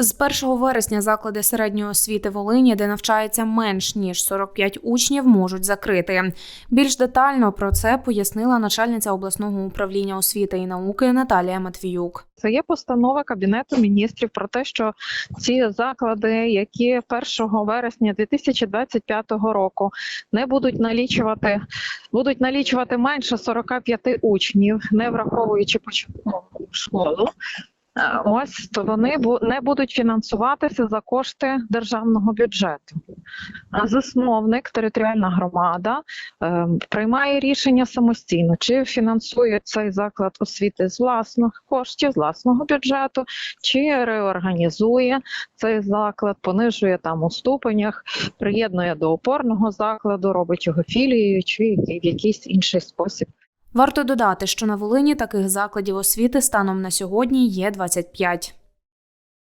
З 1 вересня заклади середньої освіти Волині, де навчається менш ніж 45 учнів, можуть закрити. Більш детально про це пояснила начальниця обласного управління освіти і науки Наталія Матвіюк. Це є постанова Кабінету міністрів про те, що ці заклади, які 1 вересня 2025 року не будуть налічувати, будуть налічувати менше 45 учнів, не враховуючи початкову школу. Е, Ось то вони не будуть фінансуватися за кошти державного бюджету. Засновник, територіальна громада, е, приймає рішення самостійно, чи фінансує цей заклад освіти з власних коштів, з власного бюджету, чи реорганізує цей заклад, понижує там у ступенях, приєднує до опорного закладу, робить його філією, чи в якийсь інший спосіб. Варто додати, що на Волині таких закладів освіти станом на сьогодні є 25.